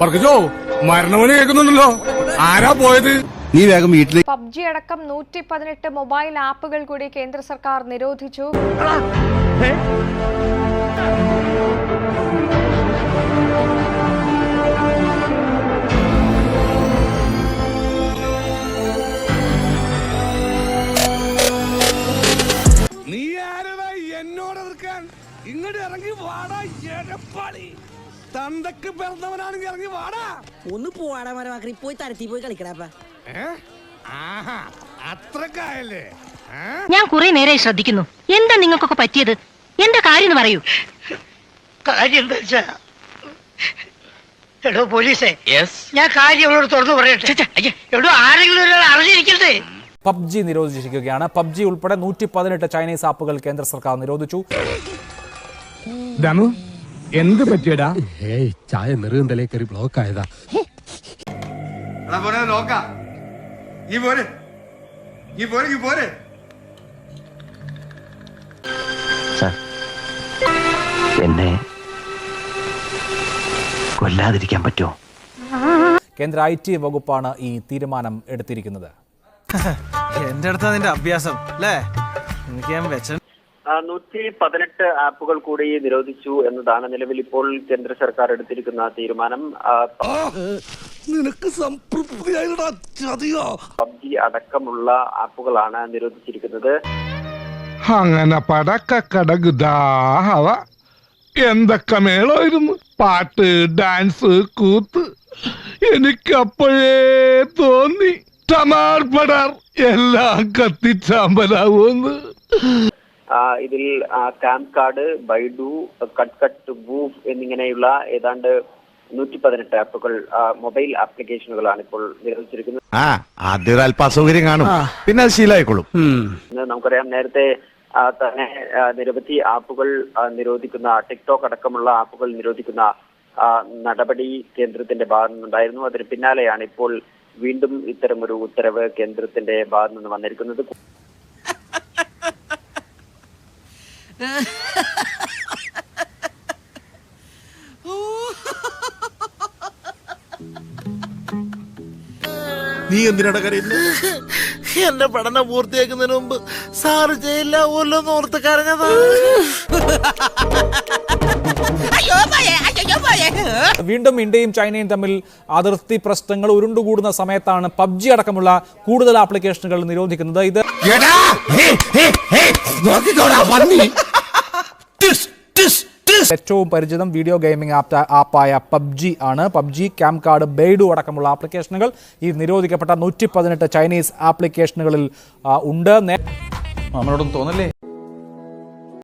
പറക്കച്ചോ മരണമണി കേൾക്കുന്നുണ്ടല്ലോ. ആരാ പോയത്? നീ വേഗം വീട്ടിലേക്ക് പബ്ജി അടക്കം നൂറ്റി പതിനെട്ട് മൊബൈൽ ആപ്പുകൾ കൂടി കേന്ദ്ര സർക്കാർ നിരോധിച്ചു. നീ ആരതായി എന്നോട് എതിർക്കാൻ? ഇങ്ങോട്ട് ഇറങ്ങി വാടാ എടപ്പാളി. തന്തക്ക് പിറന്നവനാണെങ്കിൽ ഇറങ്ങി വാടാ. ഒന്ന് പോവാടാ മരമാക്കി പോയി തരത്തി പോയി കളിക്കടാപ്പ അത്രക്കായല്ലേ? ഞാൻ കുറെ നേരമായി ശ്രദ്ധിക്കുന്നു. എന്താ നിങ്ങൾക്കൊക്കെ പറ്റിയത്? എന്റെ കാര്യം പറയൂ. കാര്യം എന്താ വെച്ചാ? എടോ പോലീസേ ഞാൻ കാര്യം അവളോട് തുറന്നു പറയട്ടെ. എടോ ആരെങ്കിലും ഒരാൾ അറിഞ്ഞിരിക്കട്ടെ പബ്ജി നിരോധിച്ചിരിക്കുകയാണ്. പബ്ജി ഉൾപ്പെടെ നൂറ്റി പതിനെട്ട് ചൈനീസ് ആപ്പുകൾ കേന്ദ്ര സർക്കാർ നിരോധിച്ചു. ദമു എന്ത് പറ്റിയടാ? ഏയ് ചായ നെറുകന്തലേ കയറി ബ്ലോക്ക് ആയതാ. പോരെ. പോരെ പോരെ. എന്നെ കൊല്ലാതിരിക്കാൻ പറ്റുമോ? കേന്ദ്ര ഐ ടി വകുപ്പാണ് ഈ തീരുമാനം എടുത്തിരിക്കുന്നത്. എന്റെ അടുത്താ നിന്റെ അഭ്യാസം അല്ലേ? എനിക്ക് ഞാൻ വെച്ച നൂറ്റി പതിനെട്ട് ആപ്പുകൾ കൂടി നിരോധിച്ചു എന്നതാണ് നിലവിൽ ഇപ്പോൾ കേന്ദ്ര സർക്കാർ എടുത്തിരിക്കുന്ന തീരുമാനം. നിനക്ക് പബ്ജി അടക്കമുള്ള ആപ്പുകളാണ് നിരോധിച്ചിരിക്കുന്നത്. അങ്ങനെ പടക്ക കടകുദാഹവ എന്തൊക്കെ മേളായിരുന്നു? പാട്ട് ഡാൻസ് കൂത്ത്. എനിക്കപ്പോഴേ തോന്നി. ടമാർ പടാർ എല്ലാം കത്തിച്ചാമ്പലാവൂന്ന് ഇതിൽ CamCard Baidu cut cut ബൂഫ് എന്നിങ്ങനെയുള്ള ഏതാണ്ട് നൂറ്റി പതിനെട്ട് ആപ്പുകൾ മൊബൈൽ ആപ്ലിക്കേഷനുകളാണ് ഇപ്പോൾ നിരോധിച്ചിരിക്കുന്നത് ആ ആദ്യം ഒരു അല്പ അസൗകര്യം കാണും പിന്നെ അത് ശീലമായിക്കോളും നമുക്കറിയാം നേരത്തെ തന്നെ നിരവധി ആപ്പുകൾ നിരോധിക്കുന്ന ടിക്ടോക്ക് അടക്കമുള്ള ആപ്പുകൾ നിരോധിക്കുന്ന നടപടി കേന്ദ്രത്തിന്റെ ഭാഗത്തു നിന്നുണ്ടായിരുന്നു. അതിന് പിന്നാലെയാണ് ഇപ്പോൾ വീണ്ടും ഇത്തരമൊരു ഉത്തരവ് കേന്ദ്രത്തിന്റെ ഭാഗത്തു നിന്ന് വന്നിരിക്കുന്നത്. നീ എന്തിനാണ് കരയുന്നത് എന്റെ പഠനം പൂർത്തിയാക്കുന്നതിന് മുമ്പ് സാറ് ചെയ്യില്ല എന്ന് ഓർത്ത് കരഞ്ഞതാ. വീണ്ടും ഇന്ത്യയും ചൈനയും തമ്മിൽ അതിർത്തി പ്രശ്നങ്ങൾ ഉരുണ്ടുകൂടുന്ന സമയത്താണ് പബ്ജി അടക്കമുള്ള കൂടുതൽ ആപ്ലിക്കേഷനുകൾ നിരോധിക്കുന്നത്. ഇത് ഏറ്റവും പരിചിതം വീഡിയോ ഗെയിമിംഗ് ആപ്പ് ആപ്പായ പബ്ജി ആണ്. പബ്ജി ക്യാം കാർഡ് ബെയ്ഡു അടക്കമുള്ള ആപ്ലിക്കേഷനുകൾ ഈ നിരോധിക്കപ്പെട്ട നൂറ്റി പതിനെട്ട് ചൈനീസ് ആപ്ലിക്കേഷനുകളിൽ ഉണ്ട്. നമ്മളോടൊന്നും തോന്നല്ലേ?